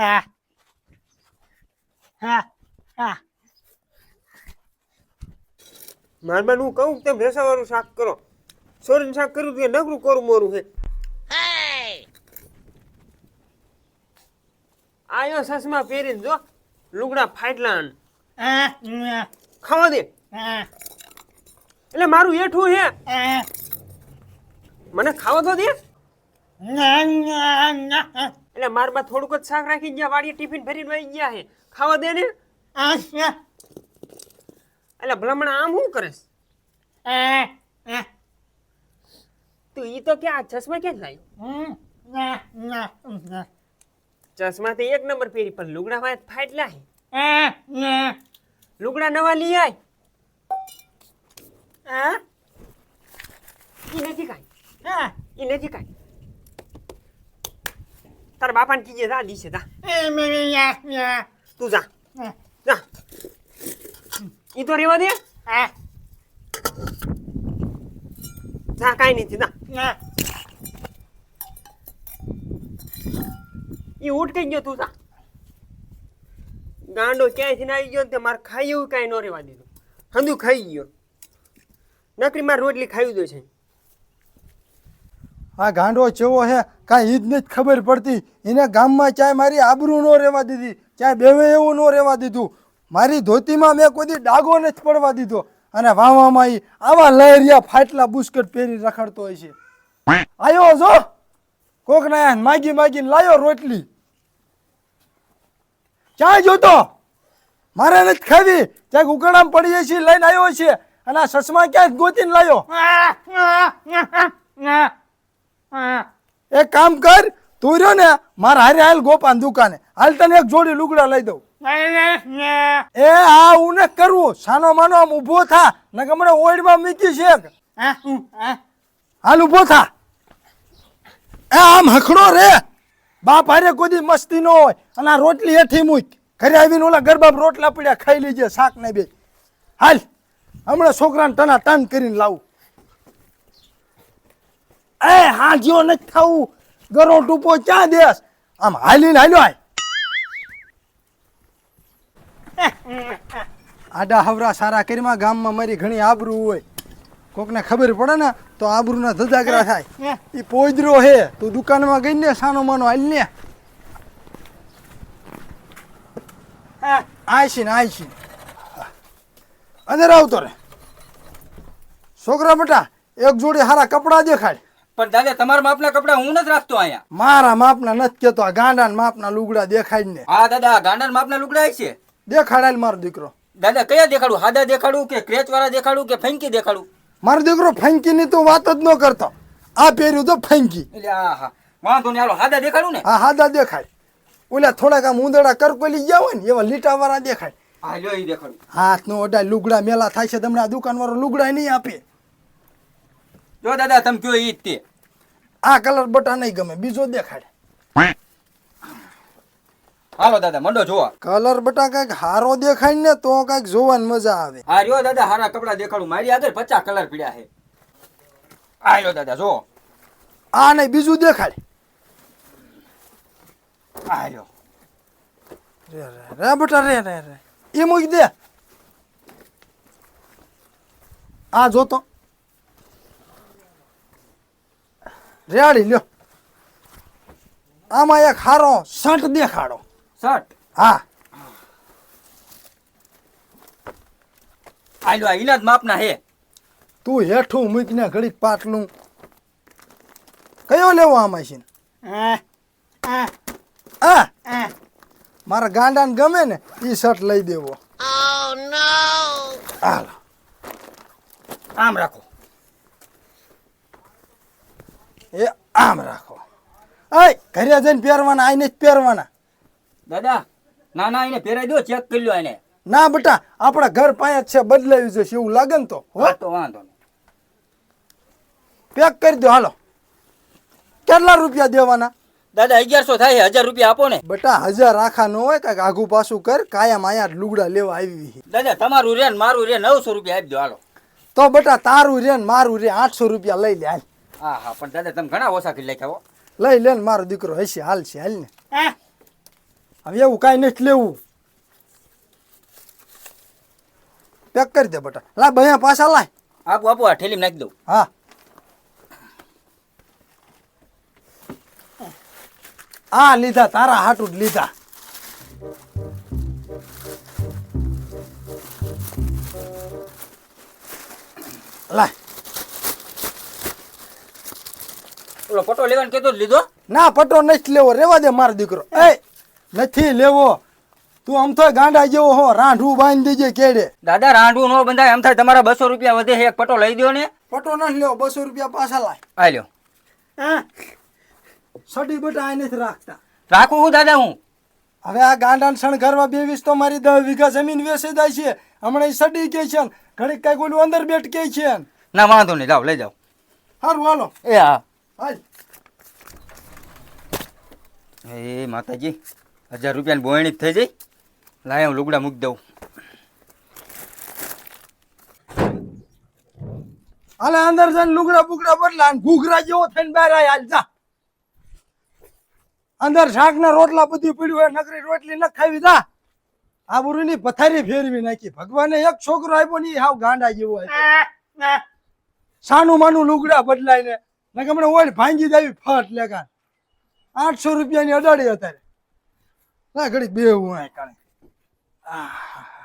હા હા હા મારબાન હું કહું કે ભેસાવાળું શાક કરો. સોરીનું શાક કર્યું તો એ નકરું કરું મોરું છે આયો સસમા પહેરીને જો લુગડા ફાટલા ખાવા દે. હા એટલે મારું એઠું હે. હા મને ખાવા તો દે. ના ના ના. એટલે માર બા થોડુંક જ શાક રાખી ગયા વાડીએ ટિફિન ભરીને વહી ગયા છે. ખાવા દે ને. આશા એટલે ભલામણ આમ શું કરે છે? હા હા તું ઈ તો ક્યાં ચશ્મા ક્યાં લાવ્યો હમ ના ના ના. ચશ્મા તો એક નંબર પહેરી પણ લુગડા માં ફાટલા હે. હા ના. લુગડા નવા લઈ આય. હા? ઈ નથી કાંઈ હા. ઈ નથી કાંઈ તારા બાપાને કીજે જા દીશે જા તું જા જા ઈ તો રેવા દે હા જા કાંઈ નથી જા ઈ ઉઠ ગયો તું જા ગાંડો ક્યાંયથી ને આવી ગયો ને તે મારે ખાઈ એવું કાંઈ ન રેવા દીધું હંધું ખાઈ ગયો નકરી મારે રોટલી ખાવી દો છે આ ગાંડો ચેવો હે, કાંઈ ઈદ જ ખબર પડતી. એને ગામમાં ચાય મારી આબરૂ ન રહેવા દીધી ચાય બેવે એવું ન રહેવા દીધું. મારી ધોતીમાં મેં કોઈ ડાગો નથી પડવા દીધો. અને વાવામાં એ આવા લહેરિયા ફાટલા બુસ્કટ પહેરી રખડતો હોય છે. આયો જો કોક ના માગી માગીને લાયો રોટલી. ચાય જોતો મારે નથી ખાવી ક્યાંક ઉકળામ પડી છે લઈને આવ્યો છે અને આ સસમા ક્યાંક ગોતીને લાયો? એક કામ કર તું રહ્યો ને મારા હારે હાલ ગોપાન દુકાને. હાલ તને એક જોડી લુગડા લઈ દઉં. એ આ હું ને કરવું સાનો માનો આમ ઊભો થા ને હમણાં ઓઈડમાં મીકી છે. હા હા હાલ ઊભો થા. એ આમ હખડો રે. બાપ હારે કોઈ મસ્તી ન હોય. અને આ રોટલી હેઠી મૂક. ઘરે આવીને ઓલા ગરબા રોટલા પડ્યા ખાઈ લીજે શાક ને બે. હાલ. હમણાં છોકરાને તના ટન કરીને લાવું. એ હાજીઓ નથી ખાવું. ગરો ટૂપો ક્યાં દેસ આમ હાલીને હાલ્યો આડા હવરા સારા કરીમાં ગામમાં મારી ઘણી આબરૂ હોય. કોકને ખબર પડે ને, તો આબરૂના ધજાગરા થાય. એ પોજરો હે, તું દુકાનમાં ગઈ ને, સાનો માનો હાલ ને. આયશી ને આયશી અંદર આવતો રે છોકરા બેટા, એક જોડી હારા કપડા દેખાડ. પણ દાદા તમારા માપના કપડા હું નથી રાખતો અહીંયા. મારા માપના નથી કેતો આ ગાંડા માપના લુગડા દેખાય ને. હા દાદા આ ગાંડા માપના લુગડા છે. દેખાડાય મારો દીકરો. દાદા કયા દેખાડું? હાદા દેખાડું કે ક્રેચ વાળા દેખાડું કે ફેંકી દેખાડું? મારો દીકરો ફંકીની તો વાત જ ન કરતો. આ પહેર્યું તો ફેંકી. એટલે આ હા. વાંધો નહીં હાલો હાદા દેખાડું ને? હા હાદા દેખાય. ઓલા થોડાક આમ ઉંદડા કરકોલી ગયા હોય ને એવા લીટા વાળા દેખાય. હા લ્યો ઈ દેખાડું. હાથ નો અડાય લુગડા મેલા થાય છે તમને આ દુકાન વાળો લુગડા નહીં આપે. જો દાદા તમે કયો ઈ જ તે. આ કલર બટા નહીં ગમે બીજો દેખાડે. હાલો દાદા મંડો જોવા કલર બટા કંઈક હારો દેખાય ને તો કંઈક જોવાની મજા આવે. હા રહ્યો દાદા હારા કપડા દેખાડું. મારી આગળ પચાસ કલર પીડ્યા છે. આ લ્યો દાદા જો આ નહીં બીજું દેખાડે. આ લ્યો રે રે રે બટા રે રે રે. એ મૂકી દે. આ જોતો. રેડી લ્યો. આમાં એક હારો શર્ટ દેખાડો. શર્ટ? હા. આલો આ ઈના જ માપના હે. તું હેઠું મૂકીને ઘડીક પાટલું. કયો લેવો આમાં છે? મારા ગાંડાને ગમે ને એ શર્ટ લઈ દેવો. હાલો. આમ રાખો. એ આમ રાખો. આય ઘરે જઈને પહેરવાના આઈને જ પહેરવાના. દાદા ના ના એને પહેરાઈ દો ચેક કરી લ્યો એને ના બેટા આપણા ઘર પાસે જ છે બદલાવી જશે એવું લાગે ને તો હો. તો વાંધો નહીં. પેક કરી દો હાલો. કેટલા રૂપિયા દેવાના? દાદા અગિયારસો થાય હજાર રૂપિયા આપો ને. બેટા હજાર આખા ન હોય કાંઈક આગુ પાછું કર કાયમ આયા લુગડા લેવા આવી દાદા તમારું રે ને મારું રે નવસો રૂપિયા આપી દો હાલો. તો બેટા તારું રે ને મારું રે આઠસો રૂપિયા લઈ લે હાલ. હા હા પણ દાદા તમે ઘણા ઓછા કરી નાખ્યા હો. લઈ લે ને મારો દીકરો હશે હાલ છે હાલ ને. હા. હવે એવું કાંઈ નથી લેવું. પેક કરી દે બટા. લા બયા પાછા લાય. આપો આપો આ ઠેલી નાખી દઉં. હા. આ લીધા તારા હાટું લીધા. લાય. ઓલો પટો લેવાનું કેતો લીધો? ના પટો નથી લેવો રેવા દે મારો દીકરો. એ નથી લેવો. તું આમ તો ગાંડા જેવો હો રાંઢું બાંધી દેજે કેડે. દાદા રાંડવું ન બંધાય. એમ થાય તમારા બસો રૂપિયા વધે એક પટો લઈ દો ને. પટો નથી લેવો બસો રૂપિયા પાછા લાય. આ લ્યો. હા? સડી બટા આ નથી રાખતા. રાખું હું દાદા હું? હવે આ ગાંડા શણગારવા બેવીસ તો મારી દસ વીઘા જમીન વેસી જાય છે. હમણાં સડી કે છે ને. ઘડીક કઈ ઓલું અંદર બેઠ કે છે ના. વાંધો નહીં. લાવ લઈ જાઓ. સારું હાલો. એ હા. હાલ. એ માતાજી, હજાર રૂપિયાની બોયણી થઈ જઈ. લાય હું લુગડા મૂકી દઉં. હાલે અંદર જઈને લુગડા બુગડા બદલા ઘૂઘરા જેવો થઈને બહાર આવ્યા જા. અંદર શાકના રોટલા બધું પડ્યું હોય, નકરી રોટલી ન ખાવી, જા. આ બુરુની પથારી ફેરવી નાખી. ભગવાને એક છોકરો આપ્યો ની હાવ ગાંડા જેવો આપ્યો. સાનું માનું લુગડા બદલાય ને નકે હમણાં ઓળ ભાંગી દેવી ફટ લેગા આઠસો રૂપિયાની અડાડી અત્યારે. ના ઘડી બે હું કાણે આહ.